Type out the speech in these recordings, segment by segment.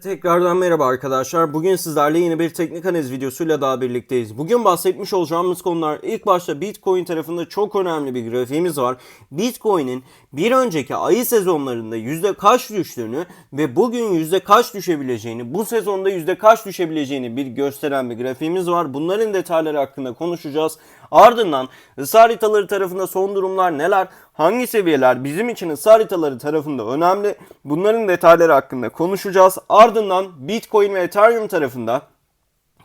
Tekrardan merhaba arkadaşlar. Bugün sizlerle yeni bir teknik analiz videosuyla daha birlikteyiz. Bugün bahsetmiş olacağımız konular ilk başta Bitcoin tarafında çok önemli bir grafiğimiz var. Bitcoin'in bir önceki ayı sezonlarında yüzde kaç düştüğünü ve bugün yüzde kaç düşebileceğini, bu sezonda yüzde kaç düşebileceğini bir gösteren bir grafiğimiz var. Bunların detayları hakkında konuşacağız. Ardından ısı haritaları tarafında son durumlar neler? Hangi seviyeler bizim için ısı haritaları tarafında önemli? Bunların detayları hakkında konuşacağız. Ardından Bitcoin ve Ethereum tarafında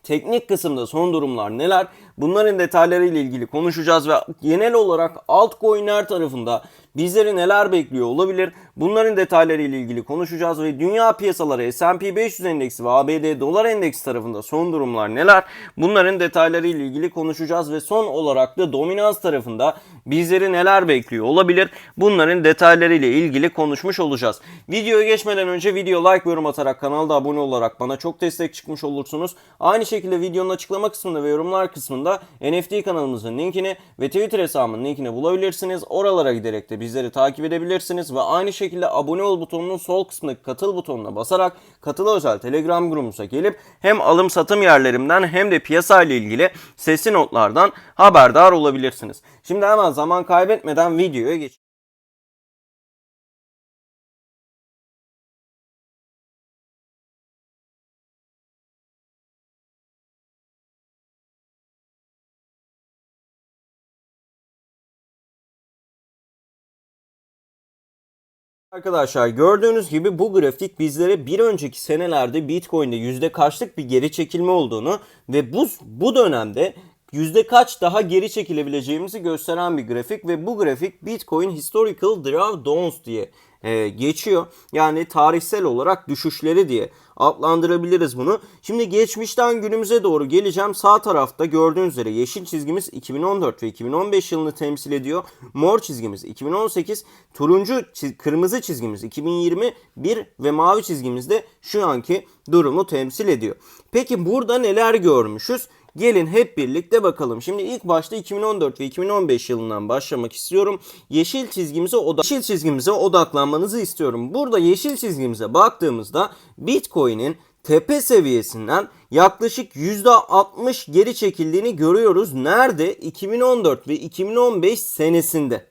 teknik kısımda son durumlar neler? Bunların detayları ile ilgili konuşacağız ve genel olarak altcoin'ler tarafında bizleri neler bekliyor olabilir? Bunların detayları ile ilgili konuşacağız ve dünya piyasaları S&P 500 endeksi ve ABD dolar endeksi tarafında son durumlar neler? Bunların detayları ile ilgili konuşacağız ve son olarak da dominans tarafında bizleri neler bekliyor olabilir? Bunların detayları ile ilgili konuşmuş olacağız. Videoya geçmeden önce video like yorum atarak kanalda abone olarak bana çok destek çıkmış olursunuz. Aynı şekilde videonun açıklama kısmında ve yorumlar kısmında NFT kanalımızın linkini ve Twitter hesabımın linkini bulabilirsiniz. Oralara giderek de bizleri takip edebilirsiniz ve aynı şekilde abone ol butonunun sol kısmındaki katıl butonuna basarak katıl özel Telegram grubumuza gelip hem alım satım yerlerimden hem de piyasa ile ilgili sesli notlardan haberdar olabilirsiniz. Şimdi hemen zaman kaybetmeden videoya geç. Arkadaşlar gördüğünüz gibi bu grafik bizlere bir önceki senelerde Bitcoin'de yüzde kaçlık bir geri çekilme olduğunu ve bu, bu dönemde yüzde kaç daha geri çekilebileceğimizi gösteren bir grafik ve bu grafik Bitcoin Historical Drawdowns diye e, geçiyor. Yani tarihsel olarak düşüşleri diye adlandırabiliriz bunu. Şimdi geçmişten günümüze doğru geleceğim. Sağ tarafta gördüğünüz üzere yeşil çizgimiz 2014 ve 2015 yılını temsil ediyor. Mor çizgimiz 2018, turuncu çiz- kırmızı çizgimiz 2021 ve mavi çizgimiz de şu anki durumu temsil ediyor. Peki burada neler görmüşüz? Gelin hep birlikte bakalım. Şimdi ilk başta 2014 ve 2015 yılından başlamak istiyorum. Yeşil çizgimize oda yeşil çizgimize odaklanmanızı istiyorum. Burada yeşil çizgimize baktığımızda Bitcoin'in tepe seviyesinden yaklaşık %60 geri çekildiğini görüyoruz. Nerede? 2014 ve 2015 senesinde.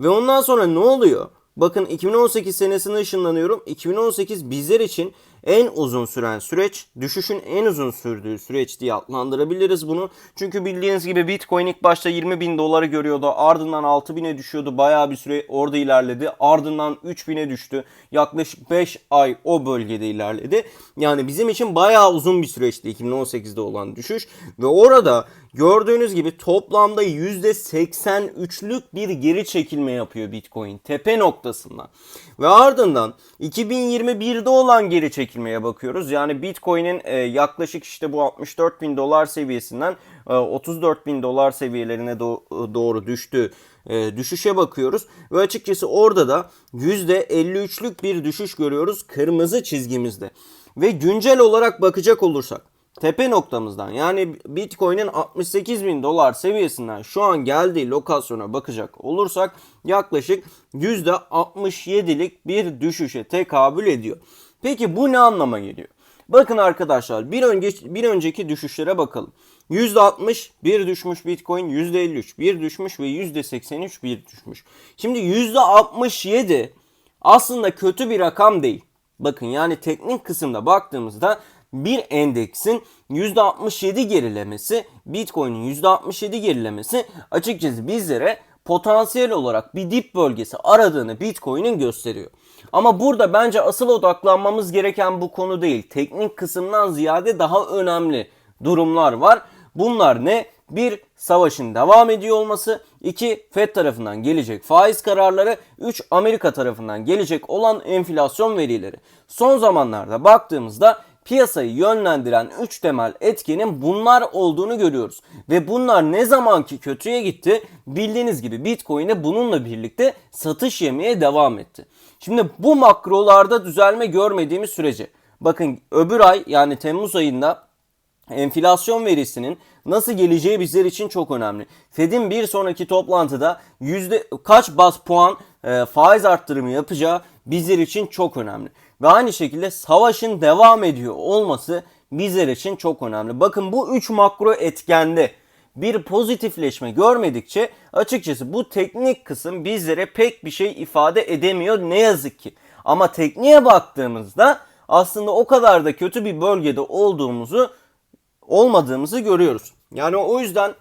Ve ondan sonra ne oluyor? Bakın 2018 senesine ışınlanıyorum. 2018 bizler için en uzun süren süreç, düşüşün en uzun sürdüğü süreç diye adlandırabiliriz bunu. Çünkü bildiğiniz gibi Bitcoin ilk başta 20 bin doları görüyordu. Ardından 6 bine düşüyordu. Bayağı bir süre orada ilerledi. Ardından 3 bine düştü. Yaklaşık 5 ay o bölgede ilerledi. Yani bizim için bayağı uzun bir süreçti 2018'de olan düşüş. Ve orada gördüğünüz gibi toplamda %83'lük bir geri çekilme yapıyor Bitcoin tepe noktasından. Ve ardından 2021'de olan geri çekilmeye bakıyoruz. Yani Bitcoin'in e, yaklaşık işte bu 64 bin dolar seviyesinden e, 34 bin dolar seviyelerine do- doğru düştü e, düşüşe bakıyoruz. Ve açıkçası orada da %53'lük bir düşüş görüyoruz kırmızı çizgimizde. Ve güncel olarak bakacak olursak tepe noktamızdan yani Bitcoin'in 68 bin dolar seviyesinden şu an geldiği lokasyona bakacak olursak yaklaşık %67'lik bir düşüşe tekabül ediyor. Peki bu ne anlama geliyor? Bakın arkadaşlar bir, önce, bir önceki düşüşlere bakalım. %60 bir düşmüş Bitcoin, %53 bir düşmüş ve %83 bir düşmüş. Şimdi %67 aslında kötü bir rakam değil. Bakın yani teknik kısımda baktığımızda bir endeksin %67 gerilemesi, Bitcoin'in %67 gerilemesi açıkçası bizlere potansiyel olarak bir dip bölgesi aradığını Bitcoin'in gösteriyor. Ama burada bence asıl odaklanmamız gereken bu konu değil. Teknik kısımdan ziyade daha önemli durumlar var. Bunlar ne? Bir, savaşın devam ediyor olması. 2. FED tarafından gelecek faiz kararları. 3. Amerika tarafından gelecek olan enflasyon verileri. Son zamanlarda baktığımızda piyasayı yönlendiren 3 temel etkenin bunlar olduğunu görüyoruz. Ve bunlar ne zamanki kötüye gitti bildiğiniz gibi Bitcoin'e bununla birlikte satış yemeye devam etti. Şimdi bu makrolarda düzelme görmediğimiz sürece bakın öbür ay yani Temmuz ayında enflasyon verisinin nasıl geleceği bizler için çok önemli. Fed'in bir sonraki toplantıda yüzde kaç bas puan e, faiz arttırımı yapacağı bizler için çok önemli. Ve aynı şekilde savaşın devam ediyor olması bizler için çok önemli. Bakın bu 3 makro etkende bir pozitifleşme görmedikçe açıkçası bu teknik kısım bizlere pek bir şey ifade edemiyor ne yazık ki. Ama tekniğe baktığımızda aslında o kadar da kötü bir bölgede olduğumuzu olmadığımızı görüyoruz. Yani o yüzden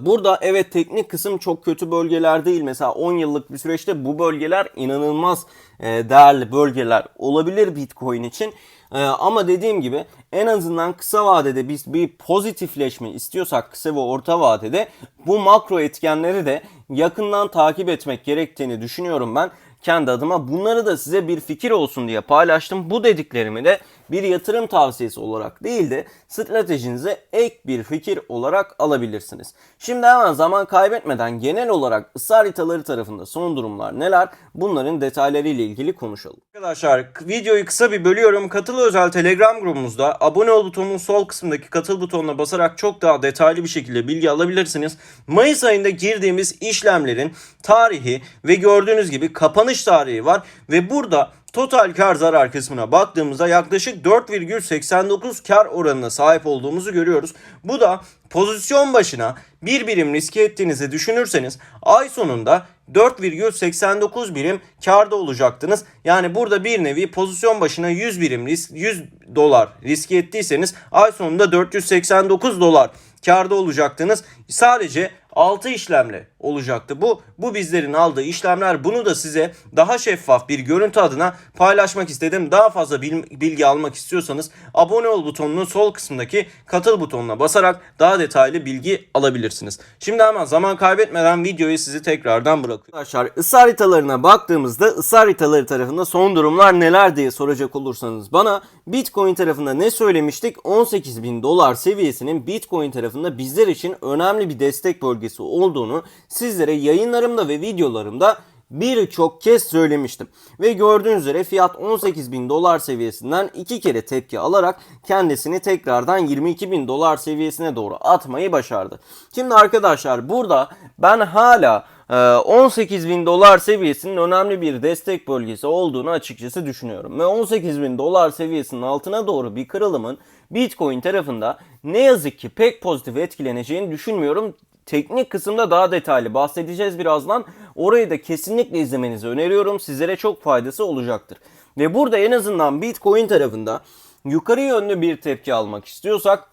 Burada evet teknik kısım çok kötü bölgeler değil. Mesela 10 yıllık bir süreçte bu bölgeler inanılmaz e, değerli bölgeler olabilir Bitcoin için. Ee, Ama dediğim gibi en azından kısa vadede biz bir pozitifleşme istiyorsak kısa ve orta vadede bu makro etkenleri de yakından takip etmek gerektiğini düşünüyorum ben kendi adıma. Bunları da size bir fikir olsun diye paylaştım. Bu dediklerimi de bir yatırım tavsiyesi olarak değil de stratejinize ek bir fikir olarak alabilirsiniz. Şimdi hemen zaman kaybetmeden genel olarak ısı haritaları tarafında son durumlar neler? Bunların detayları ile ilgili konuşalım. Arkadaşlar videoyu kısa bir bölüyorum. Katıl özel Telegram grubumuzda abone ol butonunun sol kısmındaki katıl butonuna basarak çok daha detaylı bir şekilde bilgi alabilirsiniz. Mayıs ayında girdiğimiz işlemlerin tarihi ve gördüğünüz gibi kapanış tarihi var ve burada total kar zarar kısmına baktığımızda yaklaşık 4,89 kar oranına sahip olduğumuzu görüyoruz. Bu da pozisyon başına bir birim riske ettiğinizi düşünürseniz ay sonunda 4,89 birim karda olacaktınız. Yani burada bir nevi pozisyon başına 100 birim risk 100 dolar riske ettiyseniz ay sonunda 489 dolar karda olacaktınız. Sadece 6 işlemle olacaktı. Bu bu bizlerin aldığı işlemler. Bunu da size daha şeffaf bir görüntü adına paylaşmak istedim. Daha fazla bilgi almak istiyorsanız abone ol butonunun sol kısmındaki katıl butonuna basarak daha detaylı bilgi alabilirsiniz. Şimdi hemen zaman kaybetmeden videoyu sizi tekrardan bırakıyorum. Arkadaşlar ısı haritalarına baktığımızda ısı haritaları tarafında son durumlar neler diye soracak olursanız bana Bitcoin tarafında ne söylemiştik? 18 bin dolar seviyesinin Bitcoin tarafında bizler için önemli bir destek bölgesi olduğunu sizlere yayınlarımda ve videolarımda birçok kez söylemiştim. Ve gördüğünüz üzere fiyat 18 bin dolar seviyesinden iki kere tepki alarak kendisini tekrardan 22 bin dolar seviyesine doğru atmayı başardı. Şimdi arkadaşlar burada ben hala 18 e, bin dolar seviyesinin önemli bir destek bölgesi olduğunu açıkçası düşünüyorum. Ve 18 bin dolar seviyesinin altına doğru bir kırılımın Bitcoin tarafında ne yazık ki pek pozitif etkileneceğini düşünmüyorum teknik kısımda daha detaylı bahsedeceğiz birazdan. Orayı da kesinlikle izlemenizi öneriyorum. Sizlere çok faydası olacaktır. Ve burada en azından Bitcoin tarafında yukarı yönlü bir tepki almak istiyorsak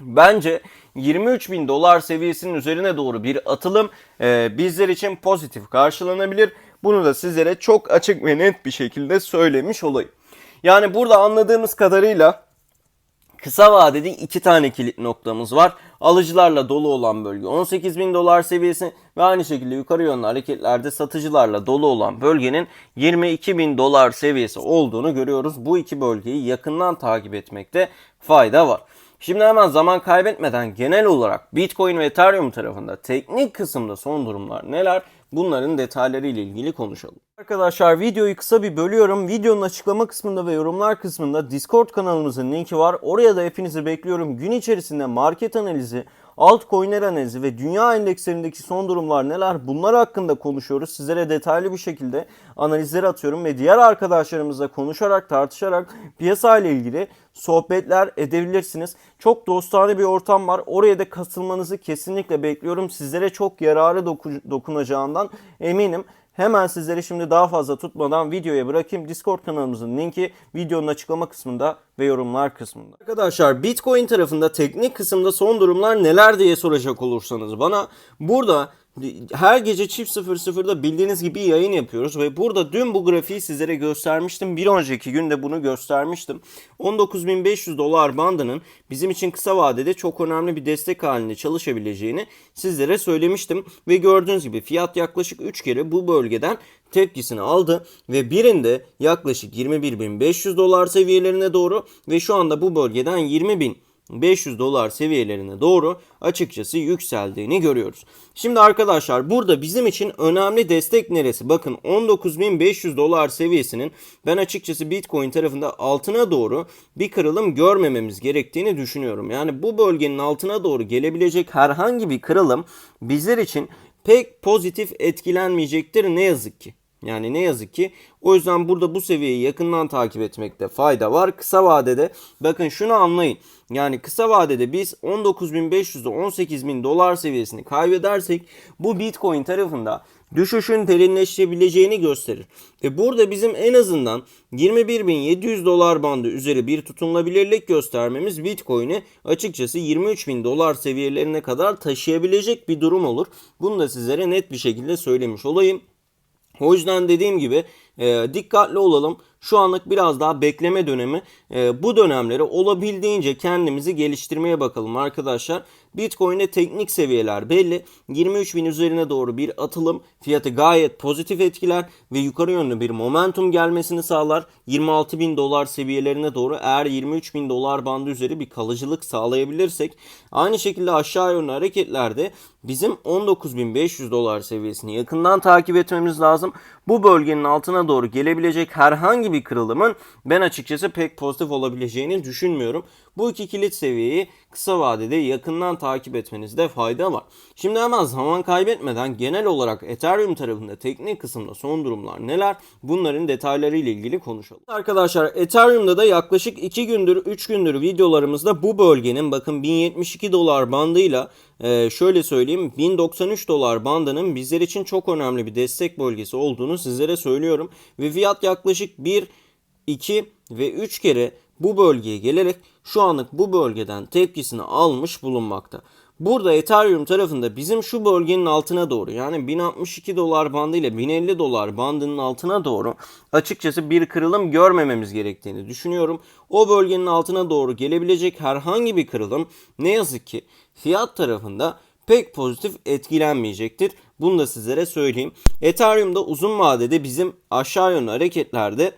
bence 23 bin dolar seviyesinin üzerine doğru bir atılım e, bizler için pozitif karşılanabilir. Bunu da sizlere çok açık ve net bir şekilde söylemiş olayım. Yani burada anladığımız kadarıyla Kısa vadede iki tane kilit noktamız var. Alıcılarla dolu olan bölge 18 bin dolar seviyesi ve aynı şekilde yukarı yönlü hareketlerde satıcılarla dolu olan bölgenin 22 bin dolar seviyesi olduğunu görüyoruz. Bu iki bölgeyi yakından takip etmekte fayda var. Şimdi hemen zaman kaybetmeden genel olarak Bitcoin ve Ethereum tarafında teknik kısımda son durumlar neler? Bunların detayları ile ilgili konuşalım. Arkadaşlar videoyu kısa bir bölüyorum. Videonun açıklama kısmında ve yorumlar kısmında Discord kanalımızın linki var. Oraya da hepinizi bekliyorum. Gün içerisinde market analizi, altcoin'ler analizi ve dünya endekslerindeki son durumlar neler bunlar hakkında konuşuyoruz. Sizlere detaylı bir şekilde analizleri atıyorum ve diğer arkadaşlarımızla konuşarak tartışarak piyasa ile ilgili sohbetler edebilirsiniz. Çok dostane bir ortam var. Oraya da katılmanızı kesinlikle bekliyorum. Sizlere çok yararı dokunacağından eminim. Hemen sizleri şimdi daha fazla tutmadan videoya bırakayım. Discord kanalımızın linki videonun açıklama kısmında ve yorumlar kısmında. Arkadaşlar Bitcoin tarafında teknik kısımda son durumlar neler diye soracak olursanız bana burada her gece çift 00'da bildiğiniz gibi yayın yapıyoruz ve burada dün bu grafiği sizlere göstermiştim. Bir önceki günde bunu göstermiştim. 19.500 dolar bandının bizim için kısa vadede çok önemli bir destek halinde çalışabileceğini sizlere söylemiştim. Ve gördüğünüz gibi fiyat yaklaşık 3 kere bu bölgeden tepkisini aldı ve birinde yaklaşık 21.500 dolar seviyelerine doğru ve şu anda bu bölgeden 20.000 500 dolar seviyelerine doğru açıkçası yükseldiğini görüyoruz. Şimdi arkadaşlar burada bizim için önemli destek neresi? Bakın 19.500 dolar seviyesinin ben açıkçası Bitcoin tarafında altına doğru bir kırılım görmememiz gerektiğini düşünüyorum. Yani bu bölgenin altına doğru gelebilecek herhangi bir kırılım bizler için pek pozitif etkilenmeyecektir ne yazık ki. Yani ne yazık ki. O yüzden burada bu seviyeyi yakından takip etmekte fayda var. Kısa vadede bakın şunu anlayın. Yani kısa vadede biz 19.500'de 18.000 dolar seviyesini kaybedersek bu Bitcoin tarafında düşüşün derinleşebileceğini gösterir. Ve burada bizim en azından 21.700 dolar bandı üzeri bir tutunulabilirlik göstermemiz Bitcoin'i açıkçası 23.000 dolar seviyelerine kadar taşıyabilecek bir durum olur. Bunu da sizlere net bir şekilde söylemiş olayım. O yüzden dediğim gibi e, dikkatli olalım. Şu anlık biraz daha bekleme dönemi. E, bu dönemleri olabildiğince kendimizi geliştirmeye bakalım arkadaşlar. Bitcoin'de teknik seviyeler belli. 23.000 üzerine doğru bir atılım fiyatı gayet pozitif etkiler ve yukarı yönlü bir momentum gelmesini sağlar. 26.000 dolar seviyelerine doğru eğer 23.000 dolar bandı üzeri bir kalıcılık sağlayabilirsek aynı şekilde aşağı yönlü hareketlerde bizim 19.500 dolar seviyesini yakından takip etmemiz lazım. Bu bölgenin altına doğru gelebilecek herhangi bir kırılımın ben açıkçası pek pozitif olabileceğini düşünmüyorum. Bu iki kilit seviyeyi kısa vadede yakından takip etmenizde fayda var. Şimdi hemen zaman kaybetmeden genel olarak Ethereum tarafında teknik kısımda son durumlar neler? Bunların detayları ile ilgili konuşalım. Arkadaşlar Ethereum'da da yaklaşık 2 gündür 3 gündür videolarımızda bu bölgenin bakın 1072 dolar bandıyla e, şöyle söyleyeyim 1093 dolar bandının bizler için çok önemli bir destek bölgesi olduğunu sizlere söylüyorum. Ve fiyat yaklaşık 1, 2 ve 3 kere bu bölgeye gelerek şu anlık bu bölgeden tepkisini almış bulunmakta. Burada Ethereum tarafında bizim şu bölgenin altına doğru yani 1062 dolar bandı ile 1050 dolar bandının altına doğru açıkçası bir kırılım görmememiz gerektiğini düşünüyorum. O bölgenin altına doğru gelebilecek herhangi bir kırılım ne yazık ki fiyat tarafında pek pozitif etkilenmeyecektir. Bunu da sizlere söyleyeyim. Ethereum'da uzun vadede bizim aşağı yönlü hareketlerde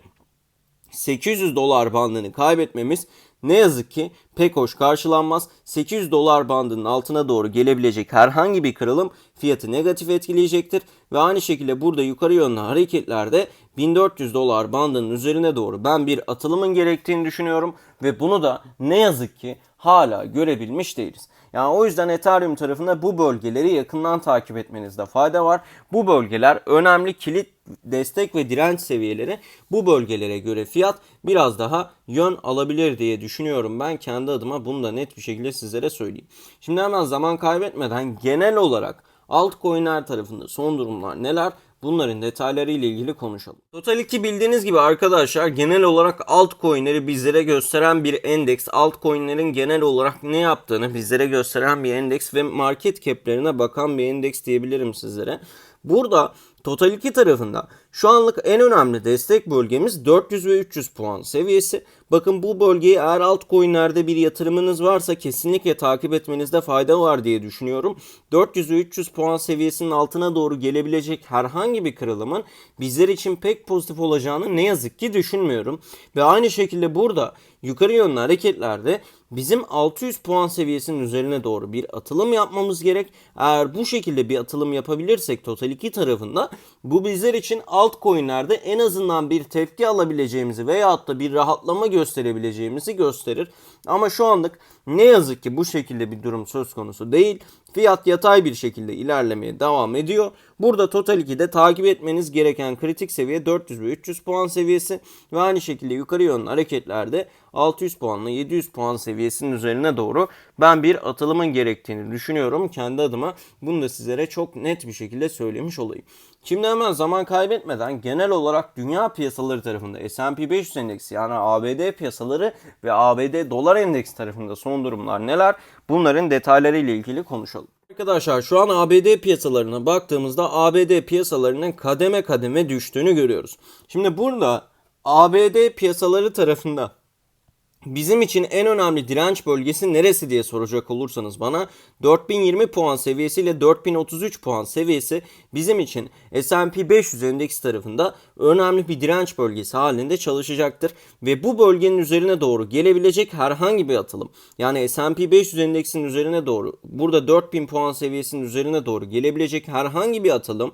800 dolar bandını kaybetmemiz ne yazık ki pek hoş karşılanmaz. 800 dolar bandının altına doğru gelebilecek herhangi bir kırılım fiyatı negatif etkileyecektir. Ve aynı şekilde burada yukarı yönlü hareketlerde 1400 dolar bandının üzerine doğru ben bir atılımın gerektiğini düşünüyorum. Ve bunu da ne yazık ki hala görebilmiş değiliz. Yani o yüzden Ethereum tarafında bu bölgeleri yakından takip etmenizde fayda var. Bu bölgeler önemli kilit destek ve direnç seviyeleri bu bölgelere göre fiyat biraz daha yön alabilir diye düşünüyorum ben kendi adıma bunu da net bir şekilde sizlere söyleyeyim. Şimdi hemen zaman kaybetmeden genel olarak altcoin'ler tarafında son durumlar neler? Bunların detayları ile ilgili konuşalım. Total 2 bildiğiniz gibi arkadaşlar genel olarak altcoin'leri bizlere gösteren bir endeks. Altcoin'lerin genel olarak ne yaptığını bizlere gösteren bir endeks ve market cap'lerine bakan bir endeks diyebilirim sizlere. Burada Total 2 tarafında şu anlık en önemli destek bölgemiz 400 ve 300 puan seviyesi. Bakın bu bölgeyi eğer altcoin'lerde bir yatırımınız varsa kesinlikle takip etmenizde fayda var diye düşünüyorum. 400 ve 300 puan seviyesinin altına doğru gelebilecek herhangi bir kırılımın bizler için pek pozitif olacağını ne yazık ki düşünmüyorum. Ve aynı şekilde burada yukarı yönlü hareketlerde bizim 600 puan seviyesinin üzerine doğru bir atılım yapmamız gerek. Eğer bu şekilde bir atılım yapabilirsek Total 2 tarafında bu bizler için altcoin'lerde en azından bir tepki alabileceğimizi veyahut da bir rahatlama gösterebileceğimizi gösterir. Ama şu anlık ne yazık ki bu şekilde bir durum söz konusu değil. Fiyat yatay bir şekilde ilerlemeye devam ediyor. Burada Total 2'de takip etmeniz gereken kritik seviye 400 ve 300 puan seviyesi ve aynı şekilde yukarı yönlü hareketlerde 600 puanla 700 puan seviyesinin üzerine doğru ben bir atılımın gerektiğini düşünüyorum kendi adıma. Bunu da sizlere çok net bir şekilde söylemiş olayım. Şimdi hemen zaman kaybetmeden genel olarak dünya piyasaları tarafında S&P 500 endeksi yani ABD piyasaları ve ABD dolar endeksi tarafında son durumlar neler? Bunların detayları ile ilgili konuşalım. Arkadaşlar şu an ABD piyasalarına baktığımızda ABD piyasalarının kademe kademe düştüğünü görüyoruz. Şimdi burada ABD piyasaları tarafında Bizim için en önemli direnç bölgesi neresi diye soracak olursanız bana 4020 puan seviyesi ile 4033 puan seviyesi bizim için S&P 500 endeks tarafında önemli bir direnç bölgesi halinde çalışacaktır. Ve bu bölgenin üzerine doğru gelebilecek herhangi bir atılım yani S&P 500 endeksinin üzerine doğru burada 4000 puan seviyesinin üzerine doğru gelebilecek herhangi bir atılım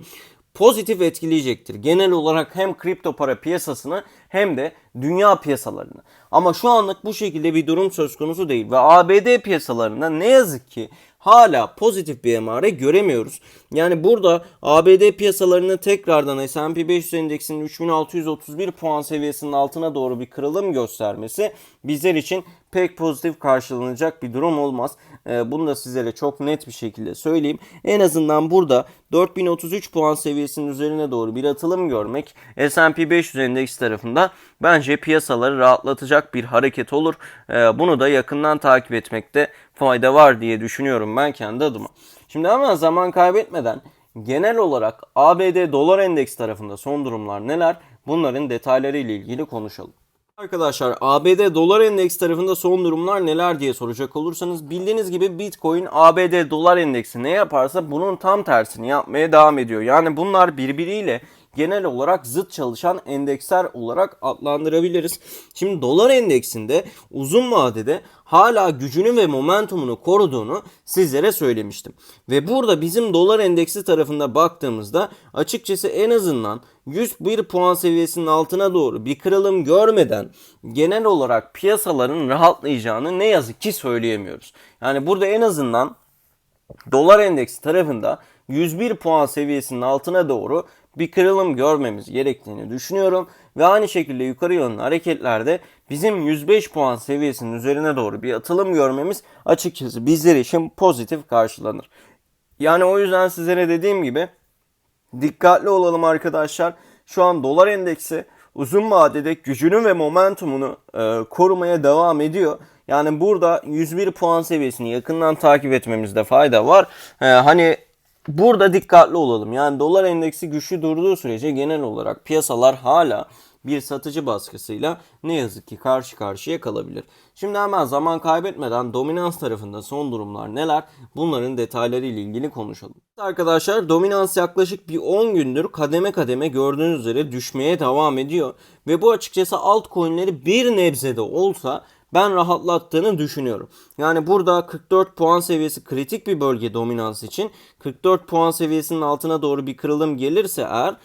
pozitif etkileyecektir. Genel olarak hem kripto para piyasasını hem de dünya piyasalarını. Ama şu anlık bu şekilde bir durum söz konusu değil ve ABD piyasalarında ne yazık ki hala pozitif bir emare göremiyoruz. Yani burada ABD piyasalarının tekrardan S&P 500 endeksinin 3631 puan seviyesinin altına doğru bir kırılım göstermesi bizler için pek pozitif karşılanacak bir durum olmaz. Ee, bunu da sizlere çok net bir şekilde söyleyeyim. En azından burada 4033 puan seviyesinin üzerine doğru bir atılım görmek S&P 500 endeks tarafında bence piyasaları rahatlatacak bir hareket olur. Ee, bunu da yakından takip etmekte fayda var diye düşünüyorum ben kendi adıma. Şimdi hemen zaman kaybetmeden genel olarak ABD dolar endeks tarafında son durumlar neler? Bunların detayları ile ilgili konuşalım. Arkadaşlar ABD dolar endeks tarafında son durumlar neler diye soracak olursanız bildiğiniz gibi Bitcoin ABD dolar endeksi ne yaparsa bunun tam tersini yapmaya devam ediyor. Yani bunlar birbiriyle genel olarak zıt çalışan endeksler olarak adlandırabiliriz. Şimdi dolar endeksinde uzun vadede hala gücünü ve momentumunu koruduğunu sizlere söylemiştim. Ve burada bizim dolar endeksi tarafında baktığımızda açıkçası en azından 101 puan seviyesinin altına doğru bir kırılım görmeden genel olarak piyasaların rahatlayacağını ne yazık ki söyleyemiyoruz. Yani burada en azından dolar endeksi tarafında 101 puan seviyesinin altına doğru bir kırılım görmemiz gerektiğini düşünüyorum. Ve aynı şekilde yukarı yönlü hareketlerde bizim 105 puan seviyesinin üzerine doğru bir atılım görmemiz açıkçası bizler için pozitif karşılanır. Yani o yüzden sizlere dediğim gibi dikkatli olalım arkadaşlar. Şu an dolar endeksi uzun vadede gücünü ve momentumunu e, korumaya devam ediyor. Yani burada 101 puan seviyesini yakından takip etmemizde fayda var. E, hani burada dikkatli olalım. Yani dolar endeksi güçlü durduğu sürece genel olarak piyasalar hala bir satıcı baskısıyla ne yazık ki karşı karşıya kalabilir. Şimdi hemen zaman kaybetmeden dominans tarafında son durumlar neler? Bunların detayları ile ilgili konuşalım. Arkadaşlar dominans yaklaşık bir 10 gündür kademe kademe gördüğünüz üzere düşmeye devam ediyor. Ve bu açıkçası altcoin'leri bir nebzede olsa ben rahatlattığını düşünüyorum. Yani burada 44 puan seviyesi kritik bir bölge dominans için. 44 puan seviyesinin altına doğru bir kırılım gelirse eğer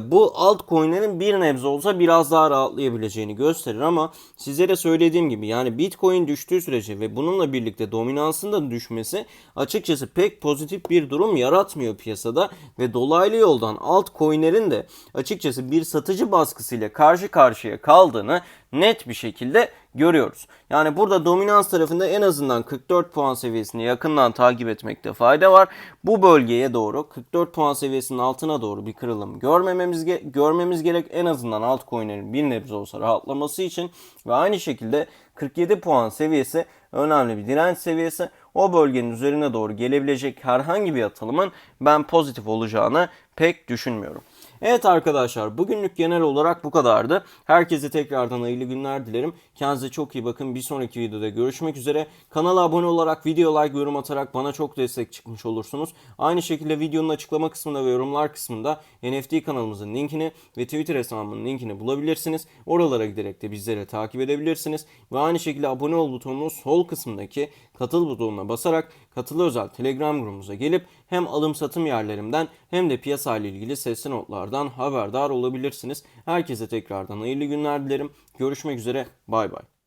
bu altcoin'lerin bir nebze olsa biraz daha rahatlayabileceğini gösterir ama sizlere söylediğim gibi yani Bitcoin düştüğü sürece ve bununla birlikte dominansın da düşmesi açıkçası pek pozitif bir durum yaratmıyor piyasada ve dolaylı yoldan altcoin'lerin de açıkçası bir satıcı baskısıyla karşı karşıya kaldığını net bir şekilde görüyoruz. Yani burada dominans tarafında en azından 44 puan seviyesini yakından takip etmekte fayda var. Bu bölgeye doğru 44 puan seviyesinin altına doğru bir kırılım görmememiz ge- görmemiz gerek en azından altcoin'lerin bir nebze olsa rahatlaması için ve aynı şekilde 47 puan seviyesi önemli bir direnç seviyesi. O bölgenin üzerine doğru gelebilecek herhangi bir atılımın ben pozitif olacağını pek düşünmüyorum. Evet arkadaşlar bugünlük genel olarak bu kadardı. Herkese tekrardan hayırlı günler dilerim. Kendinize çok iyi bakın. Bir sonraki videoda görüşmek üzere. Kanala abone olarak, video like, yorum atarak bana çok destek çıkmış olursunuz. Aynı şekilde videonun açıklama kısmında ve yorumlar kısmında NFT kanalımızın linkini ve Twitter hesabımın linkini bulabilirsiniz. Oralara giderek de bizleri takip edebilirsiniz. Ve aynı şekilde abone ol butonunun sol kısmındaki katıl butonuna basarak katılı özel Telegram grubumuza gelip hem alım satım yerlerimden hem de piyasa ile ilgili sesli notlardan haberdar olabilirsiniz. Herkese tekrardan hayırlı günler dilerim. Görüşmek üzere. Bay bay.